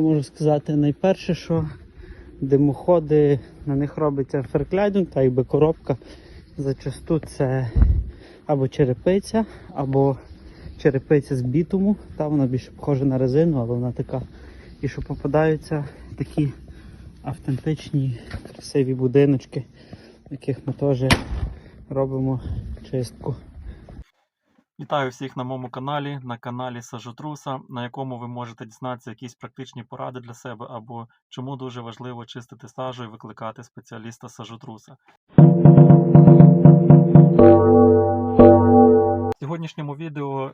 Можу сказати, найперше, що димоходи, на них робиться феркляйдинг, та якби коробка. Зачасту це або черепиця, або черепиця з бітуму. Та вона більше похожа на резину, але вона така. І що попадаються такі автентичні красиві будиночки, в яких ми теж робимо чистку. Вітаю всіх на моєму каналі, на каналі Сажотруса, на якому ви можете дізнатися якісь практичні поради для себе або чому дуже важливо чистити сажу і викликати спеціаліста сажотруса. В сьогоднішньому відео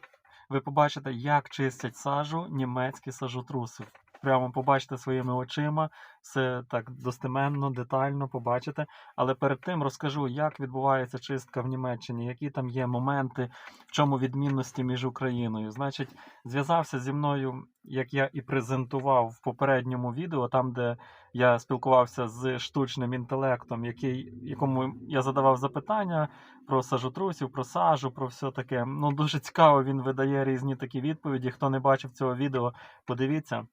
ви побачите, як чистять сажу німецькі сажотруси. Прямо побачите своїми очима, все так достеменно, детально побачите. Але перед тим розкажу, як відбувається чистка в Німеччині, які там є моменти, в чому відмінності між Україною. Значить, зв'язався зі мною, як я і презентував в попередньому відео, там, де я спілкувався з штучним інтелектом, який, якому я задавав запитання про сажотрусів, про сажу, про все таке. Ну, дуже цікаво, він видає різні такі відповіді. Хто не бачив цього відео, подивіться,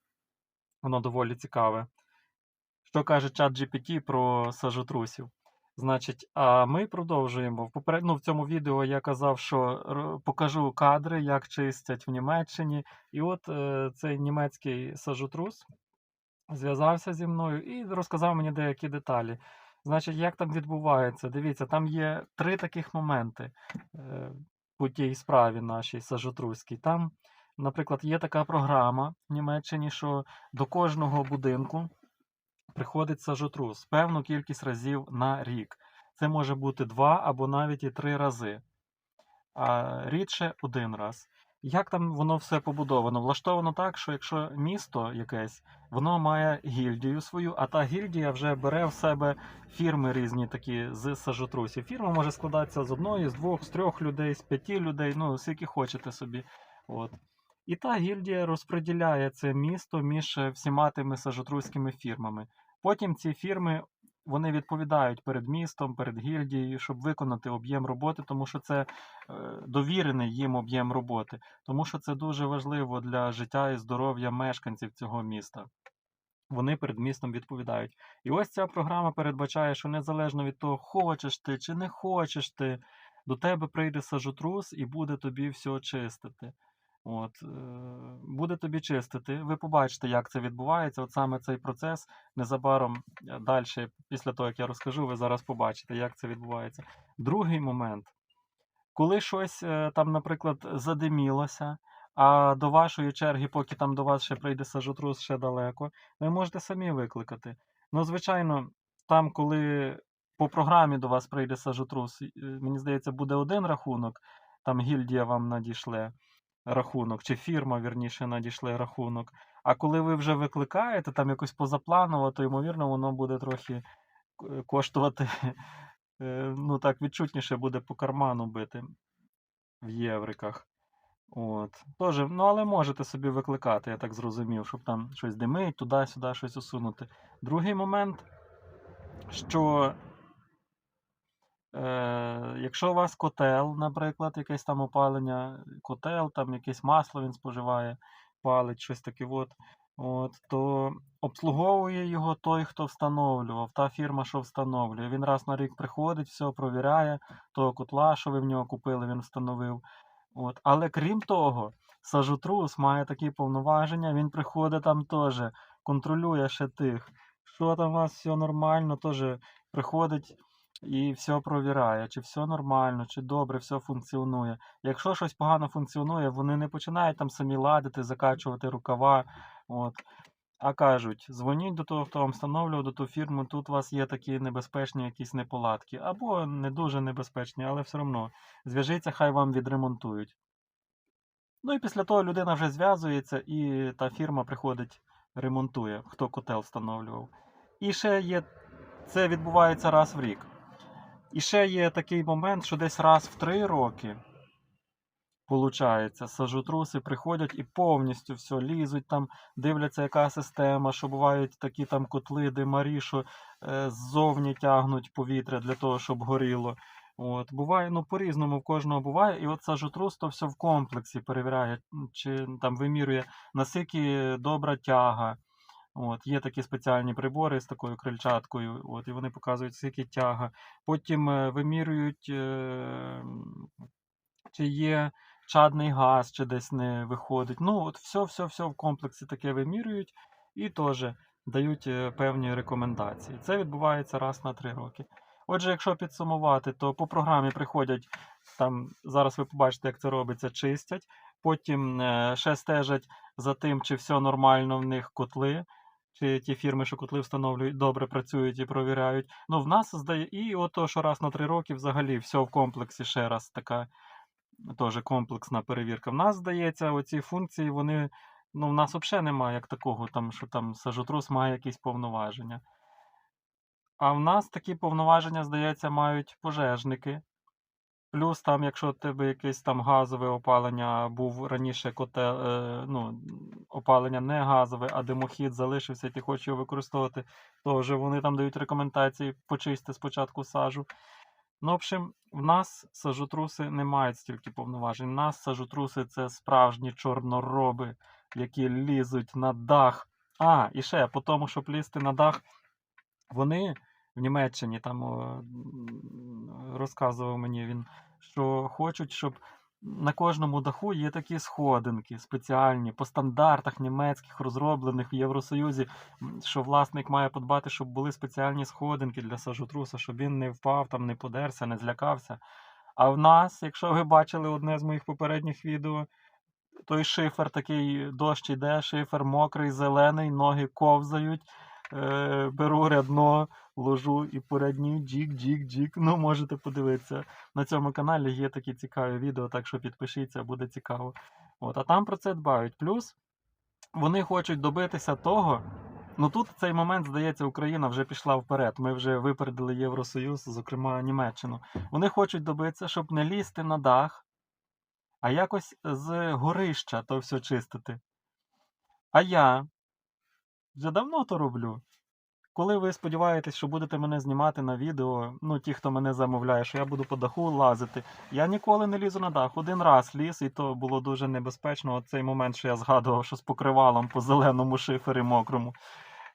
воно доволі цікаве. Що каже чат GPT про сажотрусів? Значить, а ми продовжуємо. В поперед... ну, в цьому відео я казав, що покажу кадри, як чистять в Німеччині. І от е, цей німецький сажотрус зв'язався зі мною і розказав мені деякі деталі. Значить, як там відбувається? Дивіться, там є три таких моменти е, у тій справі нашій сажотруській. Там, наприклад, є така програма в Німеччині, що до кожного будинку приходить сажотрус певну кількість разів на рік. Це може бути два або навіть і три рази, а рідше один раз. Як там воно все побудовано? Влаштовано так, що якщо місто якесь, воно має гільдію свою, а та гільдія вже бере в себе фірми різні такі з сажотрусів. Фірма може складатися з одної, з двох, з трьох людей, з п'яти людей, ну скільки хочете собі. От. І та гільдія розподіляє це місто між е, всіма тими сажотруськими фірмами. Потім ці фірми вони відповідають перед містом, перед гільдією, щоб виконати об'єм роботи, тому що це е, довірений їм об'єм роботи, тому що це дуже важливо для життя і здоров'я мешканців цього міста. Вони перед містом відповідають. І ось ця програма передбачає, що незалежно від того, хочеш ти чи не хочеш ти, до тебе прийде сажотрус і буде тобі все чистити. От, е, буде тобі чистити. Ви побачите, як це відбувається. От саме цей процес незабаром далі, після того, як я розкажу, ви зараз побачите, як це відбувається. Другий момент. Коли щось е, там, наприклад, задимілося, а до вашої черги, поки там до вас ще прийде сажотрус ще далеко, ви можете самі викликати. Ну, звичайно, там, коли по програмі до вас прийде сажотрус, е, мені здається, буде один рахунок, там гільдія вам надішле рахунок, чи фірма, вірніше, надійшли рахунок. А коли ви вже викликаєте там якось позапланово, то ймовірно воно буде трохи коштувати, е, ну так, відчутніше буде по карману бити в євриках. От. Тоже, ну, але можете собі викликати, я так зрозумів, щоб там щось димить, туди-сюди щось усунути. Другий момент, що якщо у вас котел, наприклад, якесь там опалення, котел, там якесь масло він споживає, палить, щось таке, от, от, то обслуговує його той, хто встановлював, та фірма, що встановлює. Він раз на рік приходить, все провіряє, того котла, що ви в нього купили, він встановив. От. Але крім того, сажотрус має такі повноваження, він приходить там теж, контролює ще тих, що там у вас все нормально, теж приходить і все провіряє, чи все нормально, чи добре, все функціонує. Якщо щось погано функціонує, вони не починають там самі ладити, закачувати рукава. От. А кажуть, дзвоніть до того, хто вам встановлював, до ту фірму, тут у вас є такі небезпечні якісь неполадки, або не дуже небезпечні, але все одно зв'яжіться, хай вам відремонтують. Ну і після того людина вже зв'язується, і та фірма приходить, ремонтує, хто котел встановлював. І ще є, це відбувається раз в рік. І ще є такий момент, що десь раз в три роки, получається, сажотруси приходять і повністю все лізуть там, дивляться, яка система, що бувають такі там котли, димарі, що е, ззовні тягнуть повітря для того, щоб горіло. От, буває, ну по-різному в кожного буває, і от сажотрус то все в комплексі перевіряє, чи там вимірює, наскільки добра тяга, От, є такі спеціальні прибори з такою крильчаткою, от, і вони показують, скільки тяга. Потім е, вимірюють, е, чи є чадний газ, чи десь не виходить. Ну, от все, все, все в комплексі таке вимірюють і теж дають е, певні рекомендації. Це відбувається раз на три роки. Отже, якщо підсумувати, то по програмі приходять там, зараз ви побачите, як це робиться, чистять, потім ще стежать за тим, чи все нормально в них котли, чи ті фірми, що котли встановлюють, добре працюють і провіряють. Ну, в нас здає, і ото, що раз на три роки взагалі все в комплексі ще раз така теж комплексна перевірка. В нас здається, оці функції, вони. Ну, в нас взагалі немає як такого, там, що там сажотрус має якісь повноваження. А в нас такі повноваження, здається, мають пожежники. Плюс там, якщо в тебе якесь там газове опалення, був раніше котел, е, ну, опалення не газове, а димохід залишився, і ти хочеш його використовувати, то вже вони там дають рекомендації почисти спочатку сажу. Ну, в общем, в нас сажотруси не мають стільки повноважень. У нас сажотруси це справжні чорнороби, які лізуть на дах. А, і ще по тому, щоб лізти на дах, вони в Німеччині там розказував мені він, що хочуть, щоб на кожному даху є такі сходинки спеціальні по стандартах німецьких, розроблених в Євросоюзі, що власник має подбати, щоб були спеціальні сходинки для сажотруса, щоб він не впав, там не подерся, не злякався. А в нас, якщо ви бачили одне з моїх попередніх відео, той шифер такий дощ іде, шифер мокрий, зелений, ноги ковзають. Е, беру рядно, ложу і по рядні джік, джік, джік. Ну, можете подивитися. На цьому каналі є такі цікаві відео, так що підпишіться, буде цікаво. От, а там про це дбають. Плюс вони хочуть добитися того. Ну тут цей момент, здається, Україна вже пішла вперед. Ми вже випередили Євросоюз, зокрема Німеччину. Вони хочуть добитися, щоб не лізти на дах, а якось з горища то все чистити. А я вже давно то роблю. Коли ви сподіваєтесь, що будете мене знімати на відео, ну ті, хто мене замовляє, що я буду по даху лазити, я ніколи не лізу на дах. Один раз ліз, і то було дуже небезпечно. От цей момент, що я згадував, що з покривалом по зеленому шифері мокрому.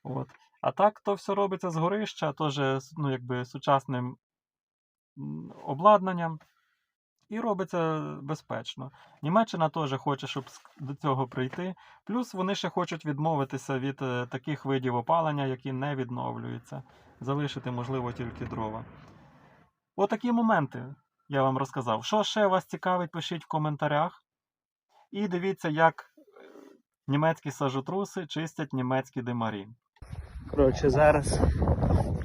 От. А так то все робиться з горища, теж ну, сучасним обладнанням. І робиться безпечно. Німеччина теж хоче, щоб до цього прийти. Плюс вони ще хочуть відмовитися від е, таких видів опалення, які не відновлюються. Залишити, можливо, тільки дрова. Отакі моменти я вам розказав. Що ще вас цікавить, пишіть в коментарях. І дивіться, як е, німецькі сажотруси чистять німецькі димарі. Коротше, зараз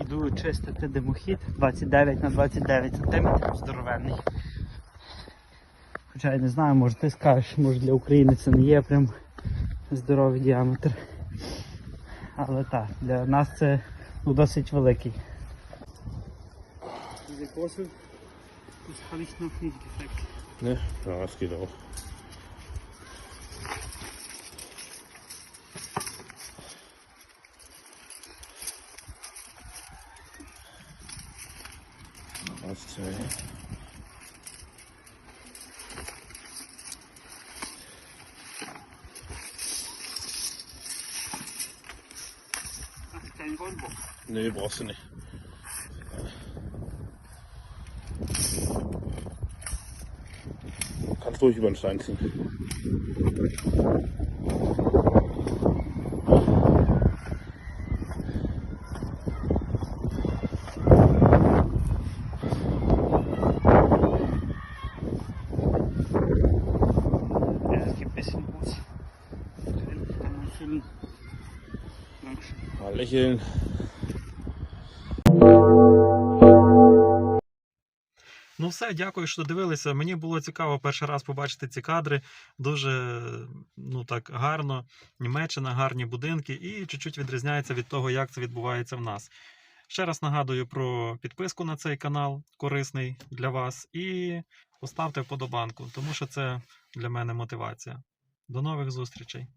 йду чистити димохід 29 на 29 см, здоровенний. Хоча я не знаю, може ти скажеш, може для України це не є прям здоровий діаметр. Але так, для нас це ну, досить великий. Große, das habe? Ja, geht auch. Auszählen. Ach, Nee, brauchst du nicht. Du kannst ruhig über den Stein ziehen. bisschen was. Lächeln. Ну, все, дякую, що дивилися. Мені було цікаво перший раз побачити ці кадри. Дуже ну так гарно. Німеччина, гарні будинки, і чуть-чуть відрізняється від того, як це відбувається в нас. Ще раз нагадую про підписку на цей канал, корисний для вас, і поставте вподобанку, тому що це для мене мотивація. До нових зустрічей!